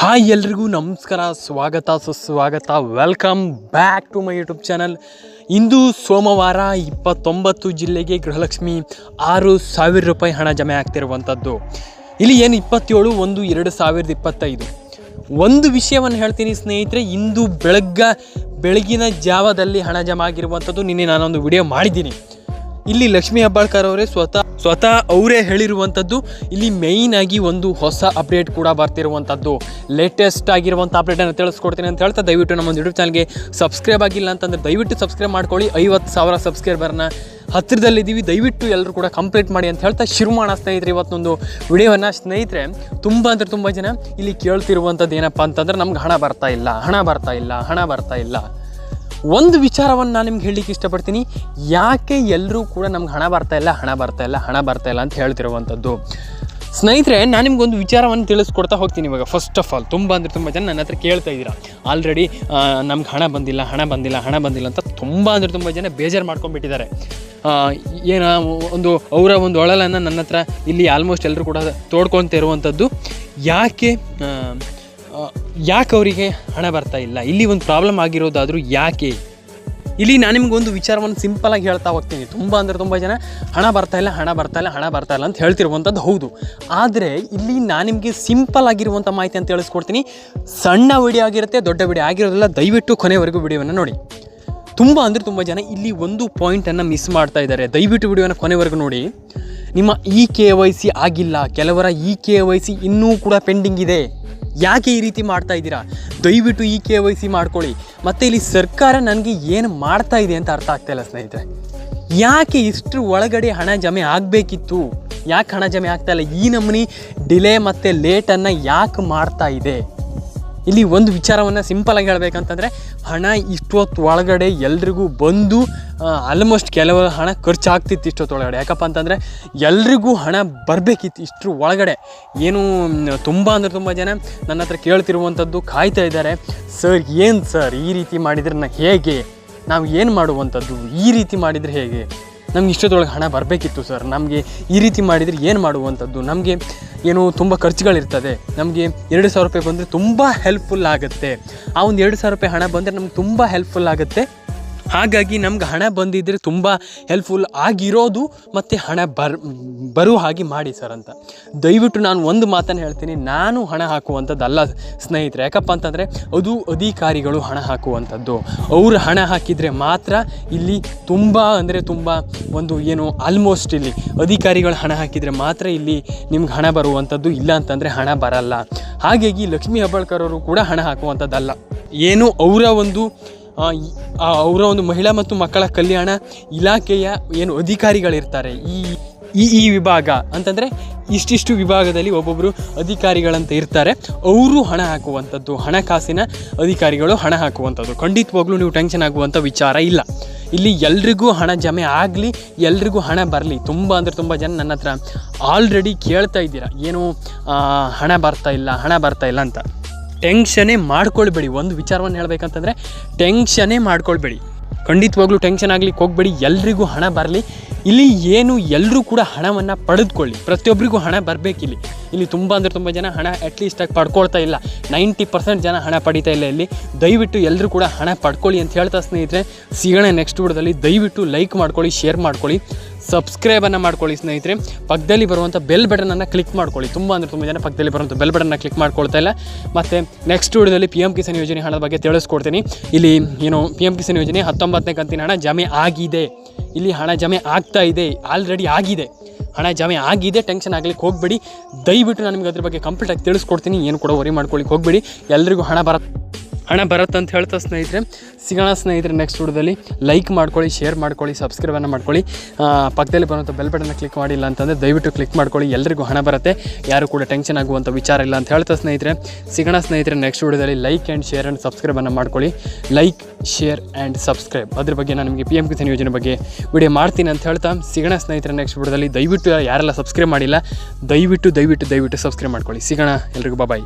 Hi ಎಲ್ರಿಗೂ ನಮಸ್ಕಾರ, ಸ್ವಾಗತ, ಸುಸ್ವಾಗತ welcome back to my YouTube channel ಇಂದು ಸೋಮವಾರ ಇಪ್ಪತ್ತೊಂಬತ್ತು ಜಿಲ್ಲೆಗೆ ಗೃಹಲಕ್ಷ್ಮಿ ಆರು ಸಾವಿರ ರೂಪಾಯಿ ಹಣ ಜಮೆ ಆಗ್ತಿರುವಂಥದ್ದು. ಇಲ್ಲಿ ಏನು ಇಪ್ಪತ್ತೇಳು, ಒಂದು, ಎರಡು ಸಾವಿರದ ಇಪ್ಪತ್ತೈದು. ಒಂದು ವಿಷಯವನ್ನು ಹೇಳ್ತೀನಿ ಸ್ನೇಹಿತರೆ, ಇಂದು ಬೆಳಗ್ಗೆ, ಬೆಳಗಿನ ಜಾವದಲ್ಲಿ ಹಣ ಜಮೆ ಆಗಿರುವಂಥದ್ದು ನಿನ್ನೆ ನಾನೊಂದು ವಿಡಿಯೋ ಮಾಡಿದ್ದೀನಿ. ಇಲ್ಲಿ ಲಕ್ಷ್ಮೀ ಹೆಬ್ಬಾಳ್ಕರ್ ಅವರೇ ಸ್ವತಃ ಸ್ವತಃ ಅವರೇ ಹೇಳಿರುವಂಥದ್ದು ಇಲ್ಲಿ ಮೇಯ್ನ್ ಆಗಿ ಒಂದು ಹೊಸ ಅಪ್ಡೇಟ್ ಕೂಡ ಬರ್ತಿರುವಂಥದ್ದು ಲೇಟೆಸ್ಟ್ ಆಗಿರುವಂಥ ಅಪ್ಡೇಟನ್ನು ತಿಳಿಸ್ಕೊಡ್ತೀನಿ ಅಂತ ಹೇಳ್ತಾ ದಯವಿಟ್ಟು ನಮ್ಮ ಯೂಟ್ಯೂಬ್ ಚಾನಲ್ಗೆ ಸಬ್ಸ್ಕ್ರೈಬ್ ಆಗಿಲ್ಲ ಅಂತಂದ್ರೆ ದಯವಿಟ್ಟು ಸಬ್ಸ್ಕ್ರೈಬ್ ಮಾಡ್ಕೊಳ್ಳಿ. ಐವತ್ತು ಸಾವಿರ ಸಬ್ಸ್ಕ್ರೈಬರ್ನ ಹತ್ತಿರದಲ್ಲಿದ್ದೀವಿ. ದಯವಿಟ್ಟು ಎಲ್ಲರೂ ಕೂಡ ಕಂಪ್ಲೀಟ್ ಮಾಡಿ ಅಂತ ಹೇಳ್ತಾ ಶುರು ಮಾಡೋಣ ಸ್ನೇಹಿತರೆ, ಇವತ್ತೊಂದು ವಿಡಿಯೋವನ್ನು ಸ್ನೇಹಿತರೆ, ತುಂಬ ಅಂದರೆ ತುಂಬ ಜನ ಇಲ್ಲಿ ಕೇಳ್ತಿರುವಂಥದ್ದು ಏನಪ್ಪ ಅಂತಂದ್ರೆ ನಮ್ಗೆ ಹಣ ಬರ್ತಾ ಇಲ್ಲ, ಹಣ ಬರ್ತಾ ಇಲ್ಲ, ಹಣ ಬರ್ತಾ ಇಲ್ಲ. ಒಂದು ವಿಚಾರವನ್ನು ನಾನು ನಿಮ್ಗೆ ಹೇಳಲಿಕ್ಕೆ ಇಷ್ಟಪಡ್ತೀನಿ. ಯಾಕೆ ಎಲ್ಲರೂ ಕೂಡ ನಮ್ಗೆ ಹಣ ಬರ್ತಾ ಇಲ್ಲ, ಹಣ ಬರ್ತಾ ಇಲ್ಲ, ಹಣ ಬರ್ತಾ ಇಲ್ಲ ಅಂತ ಹೇಳ್ತಿರುವಂಥದ್ದು. ಸ್ನೇಹಿತರೆ, ನಾನು ನಿಮ್ಗೊಂದು ವಿಚಾರವನ್ನು ತಿಳಿಸ್ಕೊಡ್ತಾ ಹೋಗ್ತೀನಿ ಇವಾಗ. ಫಸ್ಟ್ ಆಫ್ ಆಲ್ ತುಂಬ ಅಂದರೆ ತುಂಬ ಜನ ನನ್ನ ಹತ್ರ ಕೇಳ್ತಾ ಇದ್ದೀರಾ. ಆಲ್ರೆಡಿ ನಮ್ಗೆ ಹಣ ಬಂದಿಲ್ಲ ಹಣ ಬಂದಿಲ್ಲ ಹಣ ಬಂದಿಲ್ಲ ಅಂತ ತುಂಬ ಅಂದರೆ ತುಂಬ ಜನ ಬೇಜಾರು ಮಾಡ್ಕೊಂಡ್ಬಿಟ್ಟಿದ್ದಾರೆ. ಏನು, ಒಂದು ಅವರ ಒಂದು ಒಳಲನ್ನು ನನ್ನ ಹತ್ರ ಇಲ್ಲಿ ಆಲ್ಮೋಸ್ಟ್ ಎಲ್ಲರೂ ಕೂಡ ತೋಡ್ಕೊಳ್ತಾ ಇರುವಂಥದ್ದು. ಯಾಕೆ ಯಾಕೆ ಅವರಿಗೆ ಹಣ ಬರ್ತಾ ಇಲ್ಲ? ಇಲ್ಲಿ ಒಂದು ಪ್ರಾಬ್ಲಮ್ ಆಗಿರೋದಾದರೂ ಯಾಕೆ? ಇಲ್ಲಿ ನಾನು ನಿಮ್ಗೊಂದು ವಿಚಾರವನ್ನು ಸಿಂಪಲಾಗಿ ಹೇಳ್ತಾ ಹೋಗ್ತೀನಿ. ತುಂಬ ಅಂದರೆ ತುಂಬ ಜನ ಹಣ ಬರ್ತಾ ಇಲ್ಲ, ಹಣ ಬರ್ತಾ ಇಲ್ಲ, ಹಣ ಬರ್ತಾ ಇಲ್ಲ ಅಂತ ಹೇಳ್ತಿರುವಂಥದ್ದು ಹೌದು. ಆದರೆ ಇಲ್ಲಿ ನಾನು ನಿಮಗೆ ಸಿಂಪಲ್ ಆಗಿರುವಂಥ ಮಾಹಿತಿ ಅಂತ ತಿಳಿಸ್ಕೊಡ್ತೀನಿ. ಸಣ್ಣ ವಿಡಿಯೋ ಆಗಿರುತ್ತೆ, ದೊಡ್ಡ ವಿಡಿಯೋ ಆಗಿರೋದಿಲ್ಲ. ದಯವಿಟ್ಟು ಕೊನೆವರೆಗೂ ವಿಡಿಯೋವನ್ನು ನೋಡಿ. ತುಂಬ ಅಂದರೆ ತುಂಬ ಜನ ಇಲ್ಲಿ ಒಂದು ಪಾಯಿಂಟನ್ನು ಮಿಸ್ ಮಾಡ್ತಾ ಇದ್ದಾರೆ. ದಯವಿಟ್ಟು ವಿಡಿಯೋನ ಕೊನೆವರೆಗೂ ನೋಡಿ. ನಿಮ್ಮ ಇ ಕೆ ವೈ ಸಿ ಆಗಿಲ್ಲ. ಕೆಲವರ ಇ ಕೆ ವೈ ಸಿ ಇನ್ನೂ ಕೂಡ ಪೆಂಡಿಂಗ್ ಇದೆ. ಯಾಕೆ ಈ ರೀತಿ ಮಾಡ್ತಾ ಇದ್ದೀರಾ? ದಯವಿಟ್ಟು ಈ ಕೆ ವೈ ಸಿ ಮಾಡ್ಕೊಳ್ಳಿ. ಮತ್ತು ಇಲ್ಲಿ ಸರ್ಕಾರ ನನಗೆ ಏನು ಮಾಡ್ತಾ ಇದೆ ಅಂತ ಅರ್ಥ ಆಗ್ತಾ ಇಲ್ಲ, ಸ್ನೇಹಿತರೆ. ಯಾಕೆ ಇಷ್ಟು ಒಳಗಡೆ ಹಣ ಜಮೆ ಆಗಬೇಕಿತ್ತು? ಯಾಕೆ ಹಣ ಜಮೆ ಆಗ್ತಾ ಇಲ್ಲ? ಈ ನಮೂನಿ ಡಿಲೇ ಮತ್ತು ಲೇಟನ್ನು ಯಾಕೆ ಮಾಡ್ತಾ ಇದೆ? ಇಲ್ಲಿ ಒಂದು ವಿಚಾರವನ್ನು ಸಿಂಪಲಾಗಿ ಹೇಳಬೇಕಂತಂದರೆ, ಹಣ ಇಷ್ಟೊತ್ತು ಒಳಗಡೆ ಎಲ್ರಿಗೂ ಬಂದು ಆಲ್ಮೋಸ್ಟ್ ಕೆಲವು ಹಣ ಖರ್ಚಾಗ್ತಿತ್ತು ಇಷ್ಟೊತ್ತು ಒಳಗಡೆ. ಯಾಕಪ್ಪ ಅಂತಂದರೆ, ಎಲ್ರಿಗೂ ಹಣ ಬರಬೇಕಿತ್ತು ಇಷ್ಟರ ಒಳಗಡೆ. ಏನು, ತುಂಬ ಅಂದರೆ ತುಂಬ ಜನ ನನ್ನ ಹತ್ರ ಕೇಳ್ತಿರುವಂಥದ್ದು ಕಾಯ್ತಾ ಇದ್ದಾರೆ. ಸರ್, ಏನು ಸರ್ ಈ ರೀತಿ ಮಾಡಿದ್ರೆ ನಾ ಹೇಗೆ? ನಾವು ಏನು ಮಾಡುವಂಥದ್ದು ಈ ರೀತಿ ಮಾಡಿದರೆ ಹೇಗೆ? ನಮ್ಗೆ ಇಷ್ಟೊತ್ತೊಳಗೆ ಹಣ ಬರಬೇಕಿತ್ತು ಸರ್. ನಮಗೆ ಈ ರೀತಿ ಮಾಡಿದರೆ ಏನು ಮಾಡುವಂಥದ್ದು? ನಮಗೆ ಏನು ತುಂಬ ಖರ್ಚುಗಳಿರ್ತದೆ. ನಮಗೆ ಎರಡು ಸಾವಿರ ರೂಪಾಯಿ ಬಂದರೆ ತುಂಬ ಹೆಲ್ಪ್ಫುಲ್ ಆಗುತ್ತೆ. ಆ ಒಂದು ಎರಡು ಸಾವಿರ ರೂಪಾಯಿ ಹಣ ಬಂದರೆ ನಮ್ಗೆ ತುಂಬ ಹೆಲ್ಪ್ಫುಲ್ ಆಗುತ್ತೆ. ಹಾಗಾಗಿ ನಮ್ಗೆ ಹಣ ಬಂದಿದ್ದರೆ ತುಂಬ ಹೆಲ್ಪ್ಫುಲ್ ಆಗಿರೋದು ಮತ್ತು ಹಣ ಬರ್ ಬರುವ ಹಾಗೆ ಮಾಡಿ ಸರ್ ಅಂತ. ದಯವಿಟ್ಟು ನಾನು ಒಂದು ಮಾತನ್ನು ಹೇಳ್ತೀನಿ, ನಾನು ಹಣ ಹಾಕುವಂಥದ್ದಲ್ಲ ಸ್ನೇಹಿತರೆ. ಯಾಕಪ್ಪ ಅಂತಂದರೆ ಅದು ಅಧಿಕಾರಿಗಳು ಹಣ ಹಾಕುವಂಥದ್ದು. ಅವರು ಹಣ ಹಾಕಿದರೆ ಮಾತ್ರ ಇಲ್ಲಿ ತುಂಬ ಅಂದರೆ ತುಂಬ ಒಂದು ಏನು ಆಲ್ಮೋಸ್ಟ್ ಇಲ್ಲಿ ಅಧಿಕಾರಿಗಳು ಹಣ ಹಾಕಿದರೆ ಮಾತ್ರ ಇಲ್ಲಿ ನಿಮ್ಗೆ ಹಣ ಬರುವಂಥದ್ದು. ಇಲ್ಲ ಅಂತಂದರೆ ಹಣ ಬರಲ್ಲ. ಹಾಗಾಗಿ ಲಕ್ಷ್ಮೀ ಹೆಬ್ಬಾಳ್ಕರ್ ಅವರು ಕೂಡ ಹಣ ಹಾಕುವಂಥದ್ದಲ್ಲ. ಏನು ಅವರ ಒಂದು ಅವರ ಒಂದು ಮಹಿಳಾ ಮತ್ತು ಮಕ್ಕಳ ಕಲ್ಯಾಣ ಇಲಾಖೆಯ ಏನು ಅಧಿಕಾರಿಗಳಿರ್ತಾರೆ. ಈ ಈ ಈ ವಿಭಾಗ ಅಂತಂದರೆ ಇಷ್ಟಿಷ್ಟು ವಿಭಾಗದಲ್ಲಿ ಒಬ್ಬೊಬ್ಬರು ಅಧಿಕಾರಿಗಳಂತ ಇರ್ತಾರೆ. ಅವರು ಹಣ ಹಾಕುವಂಥದ್ದು, ಹಣಕಾಸಿನ ಅಧಿಕಾರಿಗಳು ಹಣ ಹಾಕುವಂಥದ್ದು. ಖಂಡಿತವಾಗ್ಲೂ ನೀವು ಟೆನ್ಷನ್ ಆಗುವಂಥ ವಿಚಾರ ಇಲ್ಲ. ಇಲ್ಲಿ ಎಲ್ರಿಗೂ ಹಣ ಜಮೆ ಆಗಲಿ, ಎಲ್ರಿಗೂ ಹಣ ಬರಲಿ. ತುಂಬ ಅಂದರೆ ತುಂಬ ಜನ ನನ್ನ ಹತ್ರ ಆಲ್ರೆಡಿ ಕೇಳ್ತಾ ಇದ್ದೀರಾ. ಏನು ಹಣ ಬರ್ತಾ ಇಲ್ಲ, ಹಣ ಬರ್ತಾ ಇಲ್ಲ ಅಂತ. ಟೆನ್ಷನೇ ಮಾಡ್ಕೊಳ್ಬೇಡಿ. ಒಂದು ವಿಚಾರವನ್ನು ಹೇಳ್ಬೇಕಂತಂದರೆ ಟೆನ್ಷನೇ ಮಾಡ್ಕೊಳ್ಬೇಡಿ. ಖಂಡಿತವಾಗ್ಲೂ ಟೆನ್ಷನ್ ಆಗ್ಲಿಕ್ಕೆ ಹೋಗ್ಬೇಡಿ. ಎಲ್ರಿಗೂ ಹಣ ಬರಲಿ. ಇಲ್ಲಿ ಏನು ಎಲ್ಲರೂ ಕೂಡ ಹಣವನ್ನು ಪಡೆದುಕೊಳ್ಳಿ. ಪ್ರತಿಯೊಬ್ಬರಿಗೂ ಹಣ ಬರಬೇಕಿಲ್ಲಿ. ಇಲ್ಲಿ ತುಂಬ ಅಂದರೆ ತುಂಬ ಜನ ಹಣ ಅಟ್ಲೀಸ್ಟಾಗಿ ಪಡ್ಕೊಳ್ತಾ ಇಲ್ಲ. ನೈಂಟಿ ಪರ್ಸೆಂಟ್ ಜನ ಹಣ ಪಡಿತಾ ಇಲ್ಲ ಇಲ್ಲಿ. ದಯವಿಟ್ಟು ಎಲ್ಲರೂ ಕೂಡ ಹಣ ಪಡ್ಕೊಳ್ಳಿ ಅಂತ ಹೇಳ್ತಾ ಸ್ನೇಹಿತರೆ. ಸಿಗೋಣ ನೆಕ್ಸ್ಟ್ ವಿಡಿಯೋದಲ್ಲಿ. ದಯವಿಟ್ಟು ಲೈಕ್ ಮಾಡ್ಕೊಳ್ಳಿ ಶೇರ್ ಮಾಡ್ಕೊಳ್ಳಿ. ಸಬ್ಸ್ಕ್ರೈಬನ್ನು ಮಾಡ್ಕೊಳ್ಳಿ, ಸ್ನೇಹಿತರೆ. ಪಕ್ಕದಲ್ಲಿ ಬರುವಂಥ ಬೆಲ್ ಬಟನನ್ನು ಕ್ಲಿಕ್ ಮಾಡ್ಕೊಳ್ಳಿ. ತುಂಬ ಅಂದರೆ ತುಂಬ ಜನ ಪಕ್ಕದಲ್ಲಿ ಬರುವಂಥ ಬೆಲ್ ಬಟನ್ನ ಕ್ಲಿಕ್ ಮಾಡ್ಕೊಳ್ತಾ ಇಲ್ಲ. ಮತ್ತು ನೆಕ್ಸ್ಟ್ ವಿಡಿಯೋದಲ್ಲಿ ಪಿ ಎಂ ಕಿಸಾನ್ ಯೋಜನೆ ಹಣದ ಬಗ್ಗೆ ತಿಳಿಸ್ಕೊಡ್ತೀನಿ. ಇಲ್ಲಿ ಏನು ಪಿ ಎಂ ಕಿಸಾನ್ ಯೋಜನೆ ಹತ್ತೊಂಬತ್ತನೇ ಕಂತಿನ ಹಣ ಜಮೆ ಆಗಿದೆ. ಇಲ್ಲಿ ಹಣ ಜಮೆ ಆಗ್ತಾ ಇದೆ. ಆಲ್ರೆಡಿ ಆಗಿದೆ. ಹಣ ಜಮೆ ಆಗಿದೆ. ಟೆನ್ಷನ್ ಆಗಲಿಕ್ಕೆ ಹೋಗಬೇಡಿ. ದಯವಿಟ್ಟು ನಾನು ನಿಮಗೆ ಅದ್ರ ಬಗ್ಗೆ ಕಂಪ್ಲೀಟಾಗಿ ತಿಳಿಸ್ಕೊಡ್ತೀನಿ. ಏನು ಕೂಡ ವರಿ ಮಾಡ್ಕೊಳ್ಳಿಕ್ಕೆ ಹೋಗಬೇಡಿ. ಎಲ್ರಿಗೂ ಹಣ ಬರುತ್ತೆ ಹಣ ಬರುತ್ತೆ ಅಂತ ಹೇಳ್ತಾ ಸ್ನೇಹಿತರೆ, ಸಿಗೋಣ ಸ್ನೇಹಿತರೆ ನೆಕ್ಸ್ಟ್ ವಿಡಿಯೋದಲ್ಲಿ ಲೈಕ್ ಮಾಡ್ಕೊಳ್ಳಿ ಶೇರ್ ಮಾಡ್ಕೊಳ್ಳಿ ಸಬ್ಸ್ಕ್ರೈಬನ್ನು ಮಾಡ್ಕೊಳ್ಳಿ. ಪಕ್ಕದಲ್ಲಿ ಬರುವಂಥ ಬೆಲ್ ಬಟನ್ನ ಕ್ಲಿಕ್ ಮಾಡಿಲ್ಲ ಅಂತಂದರೆ ದಯವಿಟ್ಟು ಕ್ಲಿಕ್ ಮಾಡ್ಕೊಳ್ಳಿ ಎಲ್ಲರಿಗೂ ಹಣ ಬರುತ್ತೆ. ಯಾರು ಕೂಡ ಟೆನ್ಷನ್ ಆಗುವಂಥ ವಿಚಾರ ಇಲ್ಲ ಅಂತ ಹೇಳ್ತಾ ಸ್ನೇಹಿತರೆ. ಸಿಗೋಣ ಸ್ನೇಹಿತರೆ ನೆಕ್ಸ್ಟ್ ವಿಡಿಯೋದಲ್ಲಿ ಲೈಕ್ ಆ್ಯಂಡ್ ಶೇರ್ ಆ್ಯಂಡ್ ಸಬ್ಸ್ಕ್ರೈಬನ್ನು ಮಾಡ್ಕೊಳ್ಳಿ. ಲೈಕ್ ಶೇರ್ ಆ್ಯಂಡ್ ಸಬ್ಸ್ಕ್ರೈಬ್ ಅದ್ರ ಬಗ್ಗೆ ನಾನು ನಿಮಗೆ ಪಿ ಎಂ ಕಿಸಾನ್ ಯೋಜನೆ ಬಗ್ಗೆ ವಿಡಿಯೋ ಮಾಡ್ತೀನಿ ಅಂತ ಹೇಳ್ತಾ ಸಿಗೋಣ ಸ್ನೇಹಿತರೆ ನೆಕ್ಸ್ಟ್ ವಿಡಿಯೋದಲ್ಲಿ ದಯವಿಟ್ಟು ಯಾರೆಲ್ಲ ಸಬ್ಸ್ಕ್ರೈಬ್ ಮಾಡಿಲ್ಲ, ದಯವಿಟ್ಟು ದಯವಿಟ್ಟು ದಯವಿಟ್ಟು ಸಬ್ಸ್ಕ್ರೈಬ್ ಮಾಡ್ಕೊಳ್ಳಿ. ಸಿಗೋಣ ಎಲ್ರಿಗೂ ಬಾಯ್